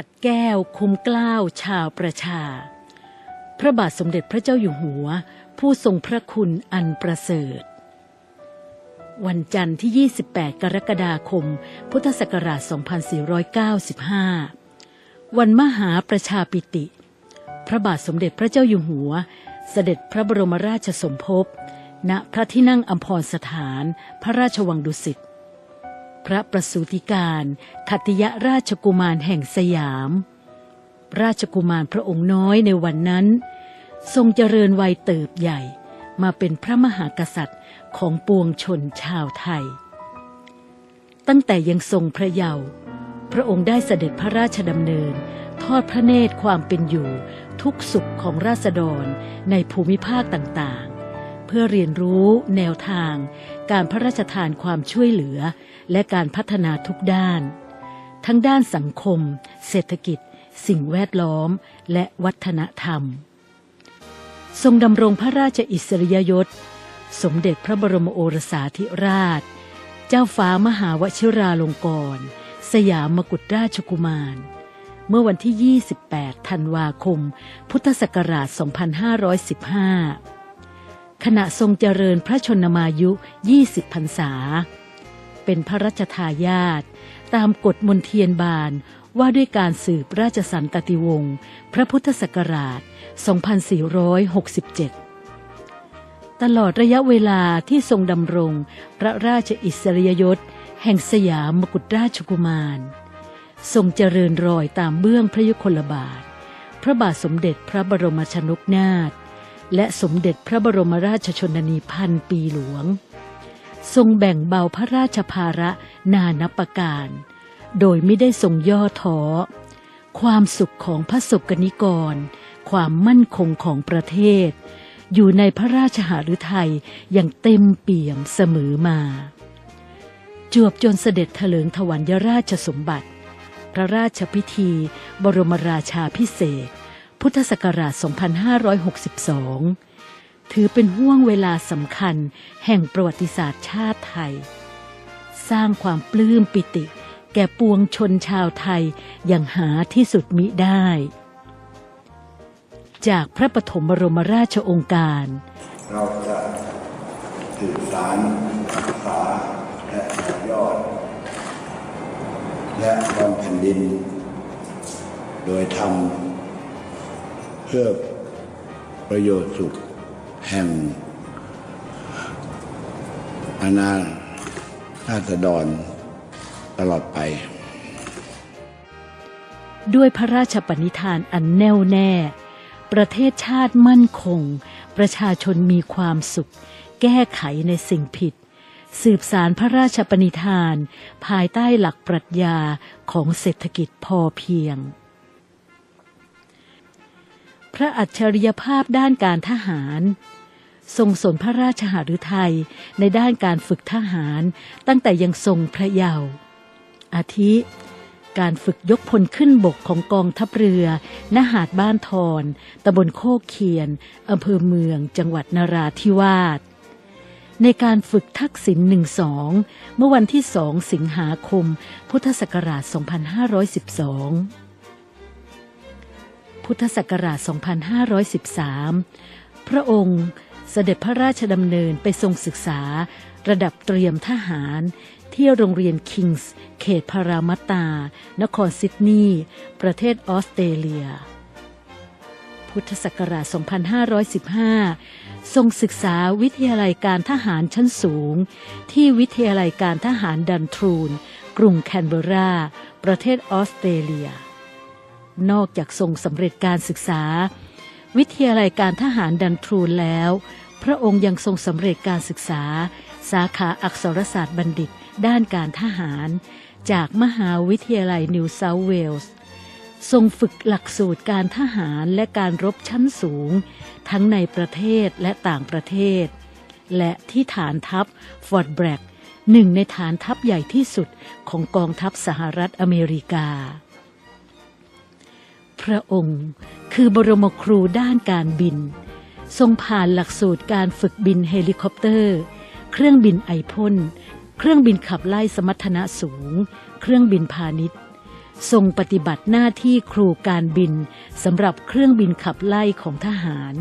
ฉัดแก้วคุ้มกล้าวชาวประชา พระบาทสมเด็จพระเจ้าอยู่หัว ผู้ทรงพระคุณอันประเสริฐ วันจันทร์ที่ 28 กรกฎาคม พุทธศักราช 2495 วันมหาประชาปิติ พระบาทสมเด็จพระเจ้าอยู่หัว เสด็จพระบรมราชสมภพ ณพระที่นั่งอัมพรสถาน พระราชวังดุสิต พระประสูติการขัตติยราชกุมารแห่งสยาม ราชกุมารพระองค์น้อยในวันนั้น ทรงเจริญวัยเติบใหญ่มาเป็นพระมหากษัตริย์ของปวงชนชาวไทย ตั้งแต่ยังทรงพระเยาว์พระองค์ได้เสด็จพระราชดำเนิน ทอดพระเนตรความเป็นอยู่ ทุกสุขของราษฎรในภูมิภาคต่าง เพื่อเรียนรู้แนวทาง การพระราชทานความช่วยเหลือ และการพัฒนาทุกด้าน ทั้งด้านสังคม เศรษฐกิจ สิ่งแวดล้อม และวัฒนธรรม ทรงดำรงพระราชอิสริยยศ สมเด็จพระบรมโอรสาธิราช เจ้าฟ้ามหาวชิราลงกรณสยามมกุฎราชกุมาร เมื่อวันที่ 28 ธันวาคม พุทธศักราช 2515 ขณะทรงเจริญพระชนมายุ 20พรรษา เป็นพระราชทายาทตามกฎมนเทียนบานว่าด้วยการสืบราชสันตติวงศ์พระพุทธศักราช 2467 ตลอดระยะเวลาที่ทรงดำรงพระราชอิสริยยศ แห่งสยามมกุฎราชกุมาร ทรงเจริญรอยตามเบื้องพระยุคลบาท พระบาทสมเด็จพระบรมชนกนาถ และสมเด็จพระบรมราชชนนีพันปีหลวง ทรงแบ่งเบาพระราชภาระนานับประการ โดยไม่ได้ทรงย่อท้อ ความสุขของพระสกนิกร ความมั่นคงของประเทศ อยู่ในพระราชหฤทัยอย่างเต็มเปี่ยมเสมอมา จวบจนเสด็จเถลิงถวัญยราชสมบัติ พระราชพิธี บรมราชาพิเศษ พุทธศักราช 2562 ถือเป็นห่วงเวลาสำคัญแห่งประวัติศาสตร์ชาติไทย สร้างความปลื้มปิติ แก่ปวงชนชาวไทยอย่างหาที่สุดมิได้ จากพระปฐมบรมราชองค์การ เราจะสื่อสารศึกษาและต่อยอด และบำแผ่นดิน โดยทำ พื่อประโยชน์สุขแห่งอาณาราษฎรตลอดไป ด้วยพระราชปณิธานอันแน่วแน่ ประเทศชาติมั่นคง ประชาชนมีความสุข แก้ไขในสิ่งผิด สืบสารพระราชปณิธาน ภายใต้หลักปรัชญาของเศรษฐกิจพอเพียง พระอัจฉริยภาพด้านการทหาร ทรงสนพระราชหฤทัยในด้านการฝึกทหารตั้งแต่ยังทรงพระเยาว์อาทิ การฝึกยกพลขึ้นบกของกองทัพเรือณหาดบ้านทอนตำบลโคกเคียนอำเภอเมือง จังหวัดนราธิวาสในการฝึกทักษิณหนึ่งสองเมื่อวันที่สองสิงหาคม พุทธศักราช 2512 พุทธศักราช 2513 พระองค์เสด็จพระราชดำเนินไปทรงศึกษา ระดับเตรียมทหาร ที่โรงเรียนคิงส์ เขตพารามัตตา นครซิดนีย์ ประเทศออสเตรเลีย พุทธศักราช 2515 ทรงศึกษาวิทยาลัยการทหารชั้นสูง ที่วิทยาลัยการทหารดันทรูน กรุงแคนเบรา ประเทศออสเตรเลีย นอกจากทรงสำเร็จการศึกษา วิทยาลัยการทหารดันทรูนแล้ว พระองค์ยังทรงสำเร็จการศึกษา สาขาอักษรศาสตร์บัณฑิต ด้านการทหาร จากมหาวิทยาลัยนิวเซาท์เวลส์ทรงฝึกหลักสูตรการทหารและการรบชั้นสูง ทั้งในประเทศและต่างประเทศ และที่ฐานทัพฟอร์ดแบรกหนึ่งในฐานทัพใหญ่ที่สุดของกองทัพสหรัฐอเมริกา พระองค์ คือบรมครูด้านการบิน ทรงผ่านหลักสูตรการฝึกบินเฮลิคอปเตอร์ เครื่องบินไอพ่นเครื่องบินขับไล่สมรรถนะสูง เครื่องบินพาณิชย์ ทรงปฏิบัติหน้าที่ครูการบินสำหรับเครื่องบินขับไล่ของทหาร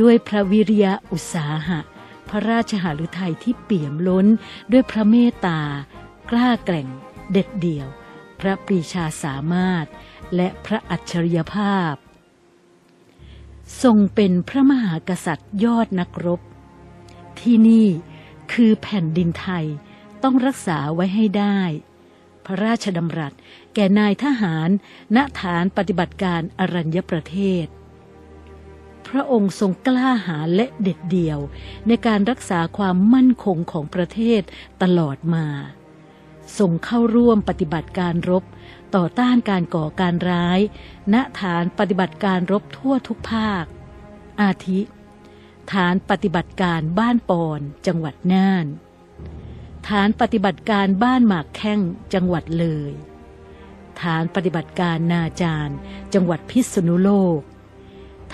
ด้วยพระวิริยะอุตสาหะ พระราชหฤทัยที่เปี่ยมล้นด้วยพระเมตตากล้าแกร่งเด็ดเดี่ยว พระปรีชาสามารถ และพระอัจฉริยภาพ ทรงเป็นพระมหากษัตริย์ยอดนักรบ ที่นี่คือแผ่นดินไทยต้องรักษาไว้ให้ได้ พระราชดำรัสแก่นายทหารณฐานปฏิบัติการอรัญญประเทศ พระองค์ทรงกล้าหาญและเด็ดเดี่ยว ในการรักษาความมั่นคงของประเทศตลอดมา ทรงเข้าร่วมปฏิบัติการรบ ต่อต้านการก่อการร้าย ณฐานปฏิบัติการรบทั่วทุกภาค อาทิ ฐานปฏิบัติการบ้านปอนจังหวัดน่าน ฐานปฏิบัติการบ้านหมากแข้งจังหวัดเลย ฐานปฏิบัติการนาจารจังหวัดพิษณุโลก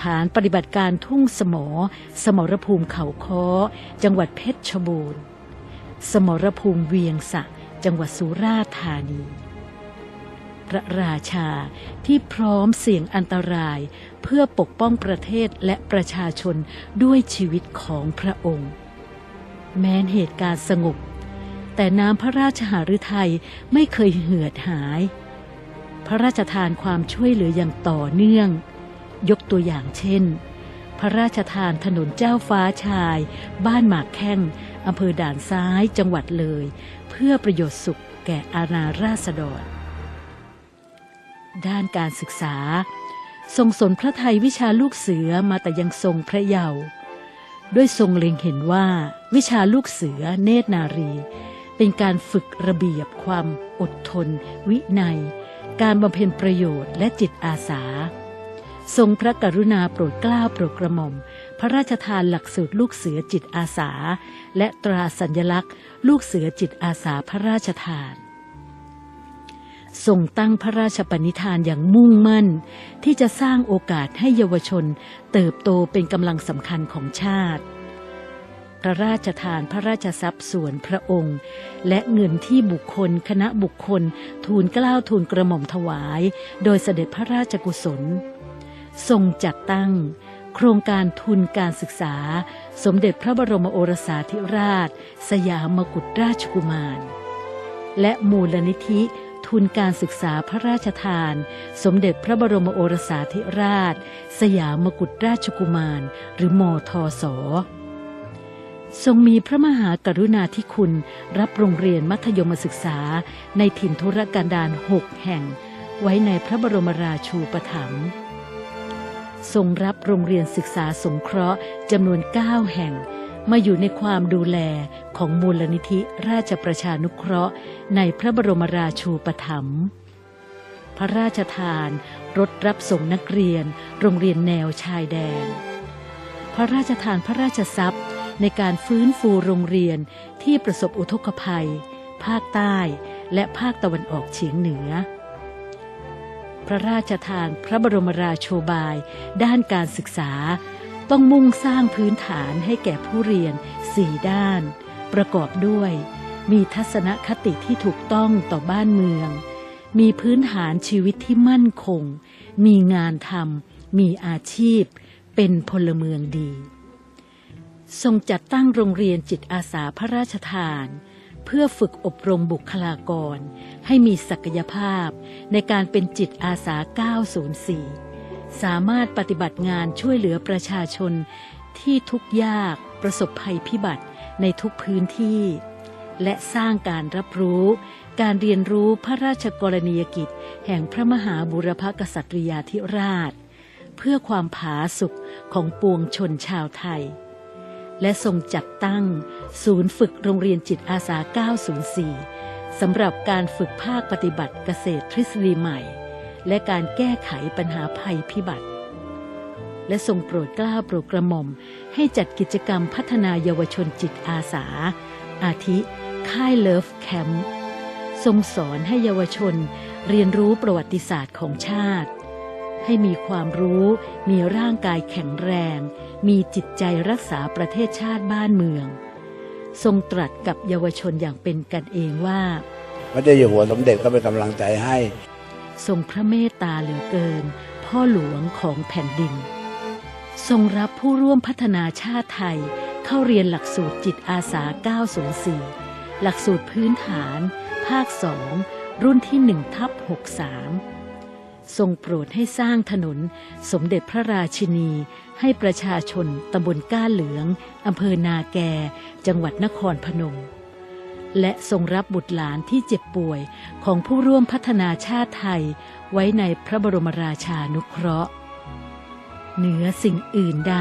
ฐานปฏิบัติการทุ่งสมอ สมรภูมิเขาค้อ จังหวัดเพชรบูรณ์ สมรภูมิเวียงสะ จังหวัดสุราษฎร์ธานี พระราชาที่พร้อมเสี่ยงอันตรายเพื่อปกป้องประเทศและประชาชนด้วยชีวิตของพระองค์ แม้นเหตุการณ์สงบ แต่น้ำพระราชหฤทัยไม่เคยเหือดหาย พระราชทานความช่วยเหลืออย่างต่อเนื่อง ยกตัวอย่างเช่น พระราชทานถนนเจ้าฟ้าชาย บ้านหมากแข้งอำเภอด่านซ้ายจังหวัดเลย เพื่อประโยชน์สุขแก่อาณาราษฎร ด้านการศึกษา ทรงสนพระไทยวิชาลูกเสือมาแต่ยังทรงพระเยาว์ด้วยทรงเล็งเห็นว่า วิชาลูกเสือเนตรนารี เป็นการฝึกระเบียบความอดทน วินัย การบำเพ็ญประโยชน์และจิตอาสา ทรงพระกรุณาโปรดเกล้าโปรดกระหม่อม พระราชทานหลักสูตรลูกเสือจิตอาสา และตราสัญลักษณ์ ลูกเสือจิตอาสาพระราชทานทรงตั้งพระราชปณิธานอย่างมุ่งมั่น ที่จะสร้างโอกาสให้เยาวชน เติบโตเป็นกำลังสำคัญของชาติ พระราชทานพระราชทรัพย์ส่วนพระองค์ และเงินที่บุคคล คณะบุคคล ทูลกล้าวทูลกระหม่อมถวาย โดยเสด็จพระราชกุศล ทรงจัดตั้ง โครงการทุนการศึกษา สมเด็จพระบรมโอรสาธิราช สยามกุฎราชกุมาร และมูลนิธิทุนการศึกษาพระราชทาน สมเด็จพระบรมโอรสาธิราช สยามกุฎราชกุมาร หรือมทอสทรงมีพระมหากรุณาธิคุณ รับโรงเรียนมัธยมศึกษา ในถิ่นทุรกันดารหกแห่ง ไว้ในพระบรมราชูปถัมภ์ ทรงรับโรงเรียนศึกษาสงเคราะห์จำนวน 9 แห่ง มาอยู่ในความดูแลของมูลนิธิราชประชานุเคราะห์ ในพระบรมราชูปถัมภ์พระราชทาน รถรับส่งนักเรียน โรงเรียนแนวชายแดน พระราชทานพระราชทรัพย์ในการฟื้นฟูโรงเรียนที่ประสบอุทกภัย ภาคใต้ และภาคตะวันออกเฉียงเหนือ พระราชทานพระบรมราโชบาย ด้านการศึกษา ต้องมุ่งสร้างพื้นฐานให้แก่ผู้เรียนสี่ด้าน ประกอบด้วย มีทัศนคติที่ถูกต้องต่อบ้านเมือง มีพื้นฐานชีวิตที่มั่นคง มีงานทำมีอาชีพ เป็นพลเมืองดี ทรงจัดตั้งโรงเรียนจิตอาสาพระราชทาน เพื่อฝึกอบรมบุคลากร ให้มีศักยภาพในการเป็นจิตอาสา 904 สามารถปฏิบัติงานช่วยเหลือประชาชนที่ทุกยากประสบภัยพิบัติในทุกพื้นที่ และสร้างการรับรู้ การเรียนรู้พระราชกรณียกิจ แห่งพระมหาบุรพกษัตริยาธิราช เพื่อความผาสุกของปวงชนชาวไทย และทรงจัดตั้ง ศูนย์ฝึกโรงเรียนจิตอาสา 904 สำหรับการฝึกภาคปฏิบัติเกษตรทฤษฎีใหม่ และการแก้ไขปัญหาภัยพิบัติ และทรงโปรดกล้าโปรดกระหม่อม ให้จัดกิจกรรมพัฒนาเยาวชนจิตอาสา อาทิ ค่ายเลิฟแคมป์ทรงสอนให้เยาวชนเรียนรู้ประวัติศาสตร์ของชาติ ให้มีความรู้ มีร่างกายแข็งแรง มีจิตใจรักษาประเทศชาติบ้านเมือง ทรงตรัสกับเยาวชนอย่างเป็นกันเองว่า พระเจ้าอยู่หัวสมเด็จก็เป็นกำลังใจให้ ทรงพระเมตตาเหลือเกิน พ่อหลวงของแผ่นดิน ทรงรับผู้ร่วมพัฒนาชาติไทย เข้าเรียนหลักสูตรจิตอาสา 904 หลักสูตรพื้นฐาน ภาค 2 รุ่นที่1ทับ63 ทรงโปรดให้สร้างถนนสมเด็จพระราชินี ให้ประชาชนตำบลก้าเหลืองอำเภอนาแก จังหวัดนครพนม และทรงรับบุตรหลานที่เจ็บป่วยของผู้ร่วมพัฒนาชาติไทยไว้ในพระบรมราชานุเคราะห์ เหนือสิ่งอื่นใด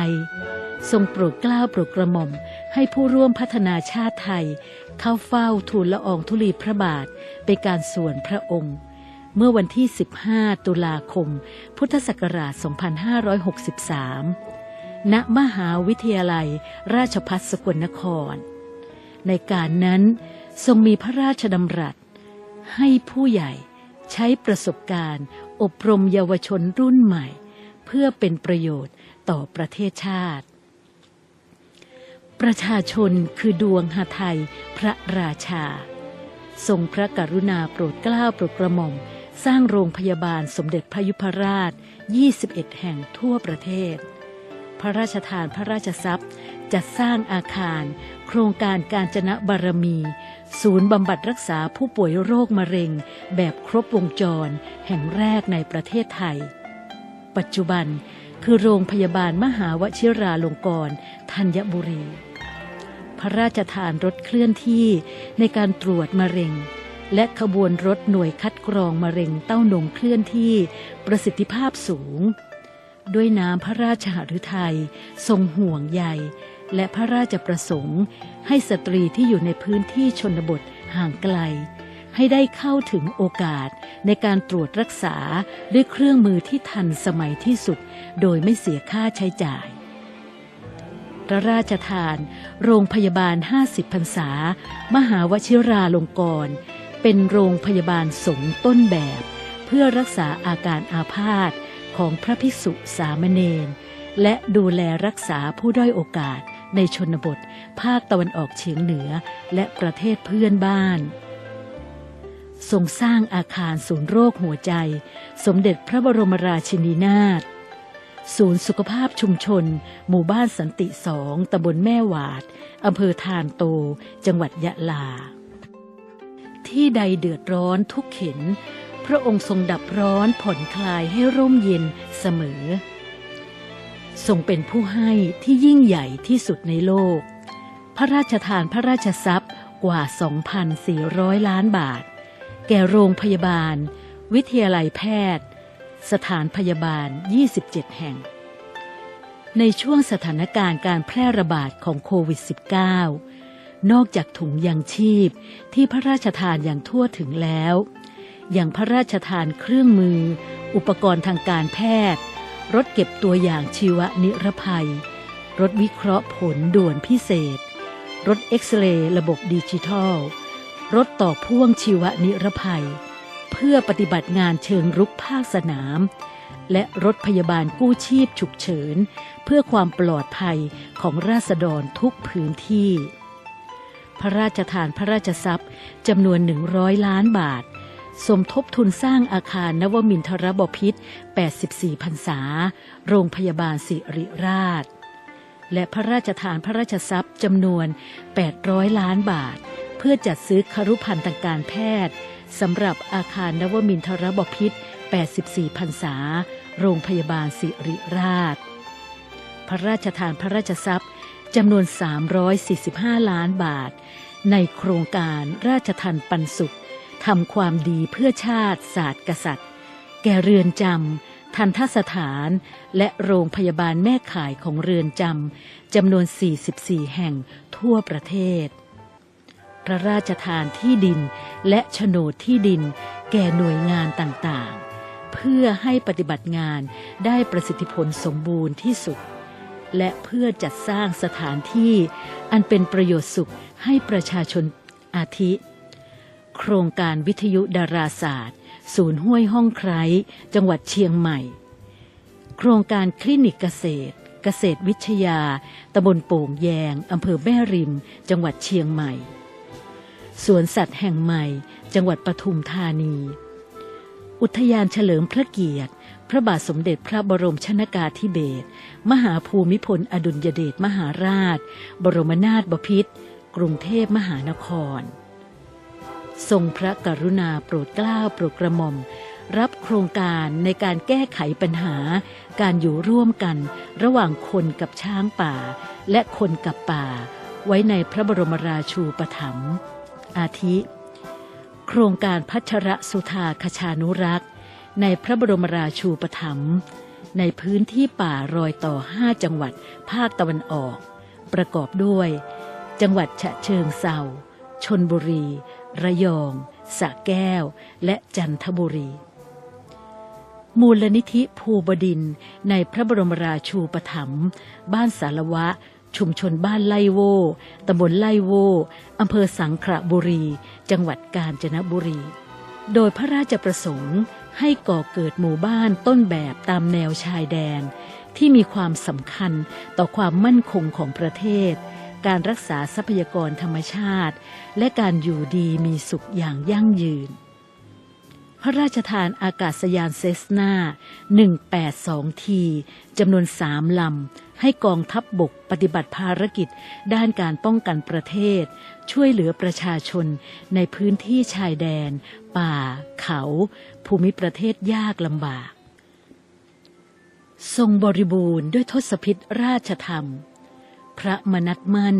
ทรงโปรดกล้าโปรดกระหม่อมให้ผู้ร่วมพัฒนาชาติไทย เข้าเฝ้าทูลละอองธุลีพระบาทเป็นการส่วนพระองค์ เมื่อวันที่ 15 ตุลาคม พุทธศักราช 2563 ณ มหาวิทยาลัยราชภัฏสกลนคร ในการนั้นทรงมีพระราชดำรัส ให้ผู้ใหญ่ใช้ประสบการณ์ อบรมเยาวชนรุ่นใหม่ เพื่อเป็นประโยชน์ต่อประเทศชาติ ประชาชนคือดวงหาไทยพระราชาทรงพระกรุณาโปรดเกล้าโปรดกระหม่อม สร้างโรงพยาบาลสมเด็จพระยุพราช 21 แห่งทั่วประเทศ พระราชทานพระราชทรัพย์จัดสร้างอาคาร โครงการการจนะบารมี ศูนย์บำบัดรักษาผู้ป่วยโรคมะเร็ง แบบครบวงจร แห่งแรกในประเทศไทย ปัจจุบันคือโรงพยาบาลมหาวชิราลงกรณ์ธัญบุรี พระราชทานรถเคลื่อนที่ในการตรวจมะเร็ง และขบวนรถหน่วยคัดกรองมะเร็งเต้านมเคลื่อนที่ประสิทธิภาพสูง ด้วยน้ำพระราชหฤทัยทรงห่วงใยและพระราชประสงค์ ให้สตรีที่อยู่ในพื้นที่ชนบทห่างไกล ให้ได้เข้าถึงโอกาสในการตรวจรักษาด้วยเครื่องมือที่ทันสมัยที่สุด โดยไม่เสียค่าใช้จ่ายพระราชทาน โรงพยาบาล 50พรรษา มหาวชิราลงกรณ์ เป็นโรงพยาบาลสงฆ์ต้นแบบ เพื่อรักษาอาการอาพาธของพระภิกษุสามเณรและดูแลรักษาผู้ด้อยโอกาสในชนบท ภาคตะวันออกเฉียงเหนือและประเทศเพื่อนบ้านทรงสร้างอาคารศูนย์โรคหัวใจ สมเด็จพระบรมราชินีนาถ ศูนย์สุขภาพชุมชน หมู่บ้านสันติสองตำบลแม่หวาด อำเภอทานโต จังหวัดยะลา ที่ใดเดือดร้อนทุกเข็น พระองค์ทรงดับร้อนผ่อนคลายให้ร่มเย็นเสมอ ทรงเป็นผู้ให้ที่ยิ่งใหญ่ที่สุดในโลก พระราชทานพระราชทรัพย์กว่า 2,400 ล้านบาท แก่โรงพยาบาล วิทยาลัยแพทย์ สถานพยาบาล 27 แห่ง ในช่วงสถานการณ์การแพร่ระบาดของโควิด -19 นอกจากถุงยังชีพที่พระราชทานอย่างทั่วถึงแล้วอย่างพระราชทานเครื่องมือ อุปกรณ์ทางการแพทย์ รถเก็บตัวอย่างชีวนิรภัย รถวิเคราะห์ผลด่วนพิเศษ รถเอ็กซเรย์ระบบดิจิทัล รถต่อพ่วงชีวนิรภัย เพื่อปฏิบัติงานเชิงรุกภาคสนาม และรถพยาบาลกู้ชีพฉุกเฉิน เพื่อความปลอดภัยของราษฎรทุกพื้นที่ พระราชทานพระราชทรัพย์จำนวน100ล้านบาท สมทบทุนสร้างอาคารนวมินทรบพิษ 84พรรษา โรงพยาบาลสิริราช และพระราชทานพระราชทรัพย์จำนวน 800 ล้านบาท เพื่อจัดซื้อครุภัณฑ์ทางการแพทย์สำหรับอาคารนวมินทรบพิษ 84พรรษา โรงพยาบาลสิริราช พระราชทานพระราชทรัพย์ จำนวน 345 ล้านบาท ในโครงการราชทันปันสุขทำความดีเพื่อชาติศาสตร์กษัตริย์ แก่เรือนจำทันทสถาน และโรงพยาบาลแม่ข่ายของเรือนจำจำนวน 44 แห่งทั่วประเทศ พระราชทานที่ดินและโฉนดที่ดิน แก่หน่วยงานต่างๆ เพื่อให้ปฏิบัติงานได้ประสิทธิผลสมบูรณ์ที่สุด และเพื่อจัดสร้างสถานที่อันเป็นประโยชน์สุขให้ประชาชนอาทิ โครงการวิทยุดาราศาสตร์ ศูนย์ห้วยห้องไคร้จังหวัดเชียงใหม่ โครงการคลินิกเกษตร เกษตรวิทยาตำบลโป่งแยงอำเภอแม่ริม จังหวัดเชียงใหม่สวนสัตว์แห่งใหม่ จังหวัดปทุมธานี อุทยานเฉลิมพระเกียรติ พระบาทสมเด็จพระบรมชนากาธิเบศรมหาภูมิพลอดุลยเดชมหาราช บรมนาถบพิตรกรุงเทพมหานคร ทรงพระกรุณาโปรดเกล้าโปรดกระหม่อม รับโครงการในการแก้ไขปัญหา การอยู่ร่วมกัน ระหว่างคนกับช้างป่า และคนกับป่า ไว้ในพระบรมราชูปถัมภ์อาทิ โครงการพัชระสุธาคชานุรักษ์ ในพระบรมราชูปถัมภ์ในพื้นที่ป่ารอยต่อ 5 จังหวัดภาคตะวันออก ประกอบด้วย จังหวัดฉะเชิงเซาชนบุรี ระยองสระแก้ว และจันทบุรี มูลนิธิภูบดินในพระบรมราชูปถัมภ์บ้านสารวะ ชุมชนบ้านไล่โวตำบลไล่โวอำเภอสังขระบุรี จังหวัดกาญจนบุรี โดยพระราชประสงค์ ให้ก่อเกิดหมู่บ้านต้นแบบตามแนวชายแดน ที่มีความสำคัญต่อความมั่นคงของประเทศ การรักษาทรัพยากรธรรมชาติ และการอยู่ดีมีสุขอย่างยั่งยืน พระราชทานอากาศยานเซสนา 182 ทีจำนวนสามลำ ให้กองทัพบบกปฏิบัติภารกิจ ด้านการป้องกันประเทศ ช่วยเหลือประชาชนในพื้นที่ชายแดน ป่า เขา ภูมิประเทศยากลำบาก ทรงบริบูรณ์ด้วยทศพิษราชธรรม พระมนัตมั่น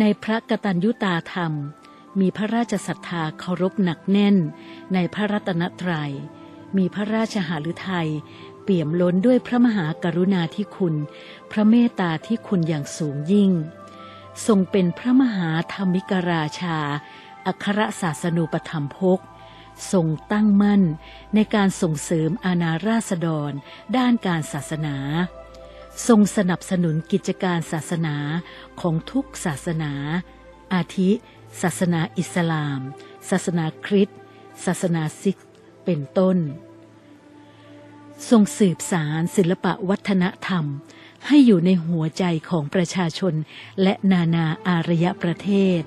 ในพระกตัญญูตาธรรม มีพระราชศรัทธาเคารพหนักแน่น ในพระรัตนตรยัยมีพระราชหฤทัย เปี่ยมล้นด้วยพระมหากรุณาธิคุณ พระเมตตาที่คุณอย่างสูงยิ่ง ทรงเป็นพระมหาธรรมิกราชา อัครศาสนูปธรรมภกทรงตั้งมั่นในการส่งเสริมอาณาราษฎร ด้านการศาสนา ทรงสนับสนุนกิจการศาสนาของทุกศาสนา อาทิ ศาสนาอิสลาม ศาสนาคริสต์ศาสนาซิก เป็นต้น ทรงสืบสารศิลปะวัฒนธรรม ให้อยู่ในหัวใจของประชาชนและนานาอารยประเทศ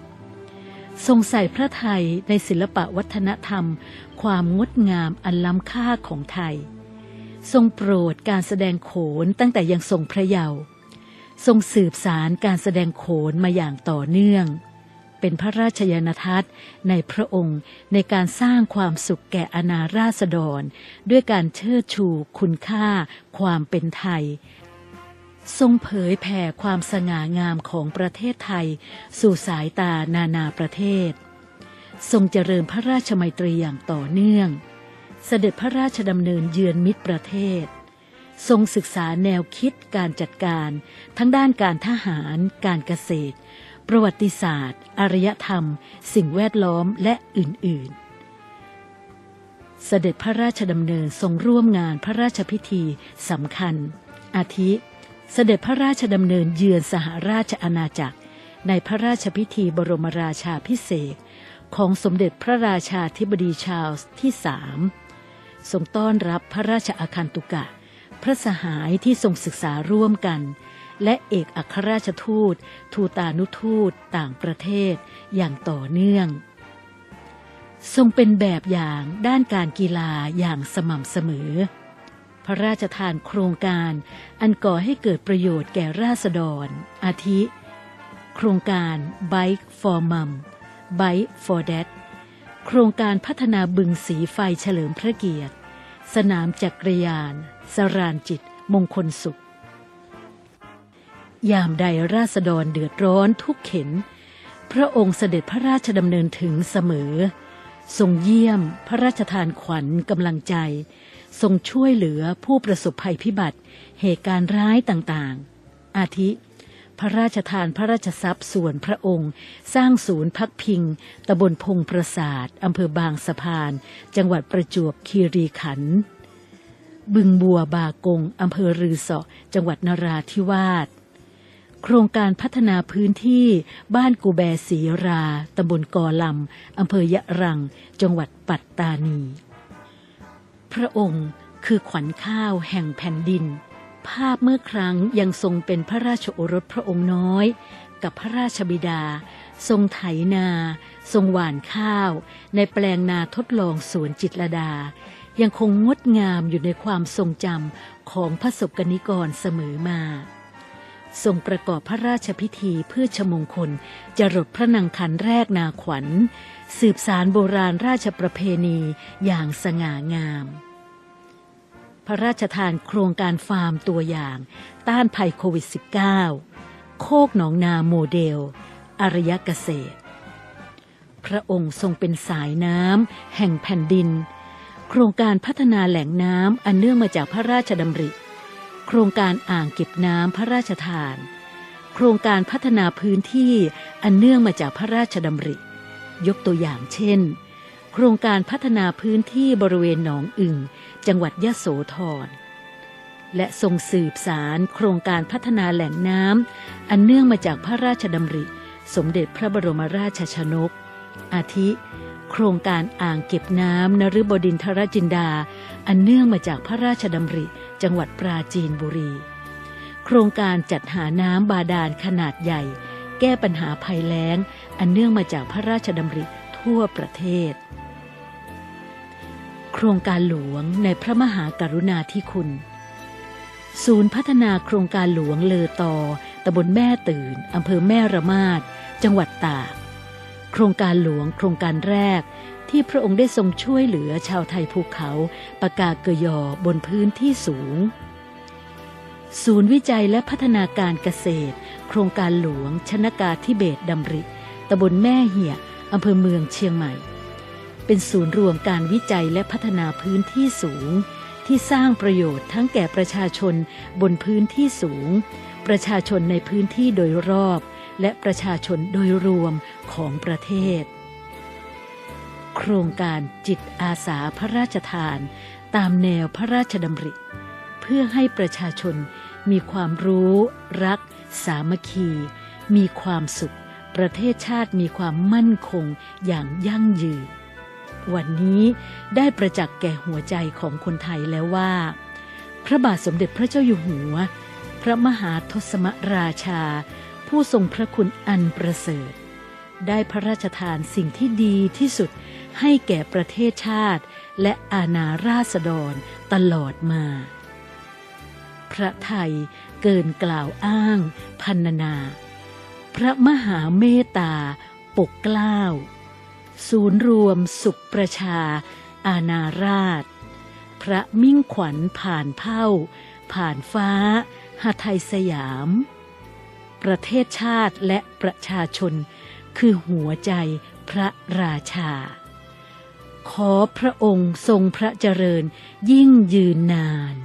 ทรงใส่พระไทยในศิลปะวัฒนธรรม ความงดงามอันล้ำค่าของไทย ทรงโปรดการแสดงโขนตั้งแต่ยังทรงพระเยาว์ทรงสืบสารการแสดงโขนมาอย่างต่อเนื่อง เป็นพระราชยานทัศน์ในพระองค์ในการสร้างความสุขแก่อาณาราษฎร ด้วยการเชิดชูคุณค่าความเป็นไทย ทรงเผยแผ่ความสง่างามของประเทศไทย สู่สายตานานาประเทศ ทรงเจริญพระราชมัยตรีอย่างต่อเนื่อง เสด็จพระราชดำเนินเยือนมิตรประเทศทรงศึกษาแนวคิดการจัดการ ทั้งด้านการทหาร การเกษตร ประวัติศาสตร์ อารยธรรม สิ่งแวดล้อมและอื่น ๆเสด็จพระราชดำเนินทรงร่วมงานพระราชพิธีสำคัญ อาทิ เสด็จพระราชดำเนินเยือนสหราชอาณาจักร ในพระราชพิธีบรมราชาพิเศษของสมเด็จพระราชาธิบดีชาลส์ที่สามทรงต้อนรับพระราชอาคันตุกะ พระสหายที่ทรงศึกษาร่วมกัน และเอกอัครราชทูต ทูตานุทูตต่างประเทศอย่างต่อเนื่อง ทรงเป็นแบบอย่างด้านการกีฬาอย่างสม่ำเสมอ พระราชทานโครงการอันก่อให้เกิดประโยชน์แก่ราษฎร อาทิ โครงการ Bike for Mum Bike for Dad โครงการพัฒนาบึงสีไฟเฉลิมพระเกียรติ สนามจักรยาน สรานจิต มงคลสุข ยามใดราษฎรเดือดร้อนทุกเข็น พระองค์เสด็จพระราชดำเนินถึงเสมอ ทรงเยี่ยมพระราชทานขวัญกำลังใจ ทรงช่วยเหลือผู้ประสบภัยพิบัติ เหตุการณ์ร้ายต่างๆ อาทิ พระราชทานพระราชทรัพย์ส่วนพระองค์ สร้างศูนย์พักพิงตำบลพงประสาทอำเภอบางสะพาน จังหวัดประจวบคีรีขันธ์บึงบัวบากงอำเภอรือเสาะจังหวัดนราธิวาส โครงการพัฒนาพื้นที่บ้านกูแบศรีราตำบลกอลำอำเภอยะรัง จังหวัดปัตตานี พระองค์คือขวัญข้าวแห่งแผ่นดิน ภาพเมื่อครั้งยังทรงเป็นพระราชโอรสพระองค์น้อย กับพระราชบิดา ทรงไถนา ทรงหว่านข้าว ในแปลงนาทดลองสวนจิตรดา ยังคงงดงามอยู่ในความทรงจำของพระศกนิกรเสมอมา ทรงประกอบพระราชพิธีเพื่อชมงคล จรดพระนางคันแรกนาขวัญ สืบสารโบราณราชประเพณีอย่างสง่างาม พระราชทานโครงการฟาร์มตัวอย่าง ต้านภัยโควิด -19 โคกหนองนาโมเดล อารยเกษตร พระองค์ทรงเป็นสายน้ำแห่งแผ่นดิน โครงการพัฒนาแหล่งน้ำอันเนื่องมาจากพระราชดำริ โครงการอ่างเก็บน้ำพระราชทาน โครงการพัฒนาพื้นที่อันเนื่องมาจากพระราชดำริ ยกตัวอย่างเช่น โครงการพัฒนาพื้นที่บริเวณหนองอึ่ง จังหวัดยะโสธรและทรงสืบสารโครงการพัฒนาแหล่งน้ำอันเนื่องมาจากพระราชดำริ สมเด็จพระบรมราชชนก อาทิ โครงการอ่างเก็บน้ำนฤบดินทรจินดา อันเนื่องมาจากพระราชดำริ จังหวัดปราจีนบุรี โครงการจัดหาน้ำบาดาลขนาดใหญ่ แก้ปัญหาภัยแล้ง อันเนื่องมาจากพระราชดำริทั่วประเทศ โครงการหลวงในพระมหากรุณาธิคุณ ศูนย์พัฒนาโครงการหลวงเลอตอตำบลแม่ตื่นอำเภอแม่ระมาด จังหวัดตาก โครงการหลวงโครงการแรก ที่พระองค์ได้ทรงช่วยเหลือชาวไทยภูเขาปากาเกยอบนพื้นที่สูง ศูนย์วิจัยและพัฒนาการเกษตร โครงการหลวง ชนกาธิเบศดำริตำบลแม่เหี่ยอำเภอเมืองเชียงใหม่ เป็นศูนย์รวมการวิจัยและพัฒนาพื้นที่สูง ที่สร้างประโยชน์ทั้งแก่ประชาชนบนพื้นที่สูง ประชาชนในพื้นที่โดยรอบ และประชาชนโดยรวมของประเทศ โครงการจิตอาสาพระราชทานตามแนวพระราชดำริ เพื่อให้ประชาชนมีความรู้ รัก สามัคคี มีความสุข ประเทศชาติมีความมั่นคงอย่างยั่งยืน วันนี้ได้ประจักษ์แก่หัวใจของคนไทยแล้วว่า พระบาทสมเด็จพระเจ้าอยู่หัว พระมหาทศมราชา ผู้ทรงพระคุณอันประเสริฐ ได้พระราชทานสิ่งที่ดีที่สุดให้แก่ประเทศชาติ และอาณาราษฎรตลอดมา พระไทยเกินกล่าวอ้าง พันนา พระมหาเมตตา ปกเกล้า ศูนย์รวมสุขประชา อาณาราช พระมิ่งขวัญผ่านเผ้าผ่านฟ้าหาไทยสยาม ประเทศชาติและประชาชน คือหัวใจพระราชา ขอพระองค์ทรงพระเจริญยิ่งยืนนาน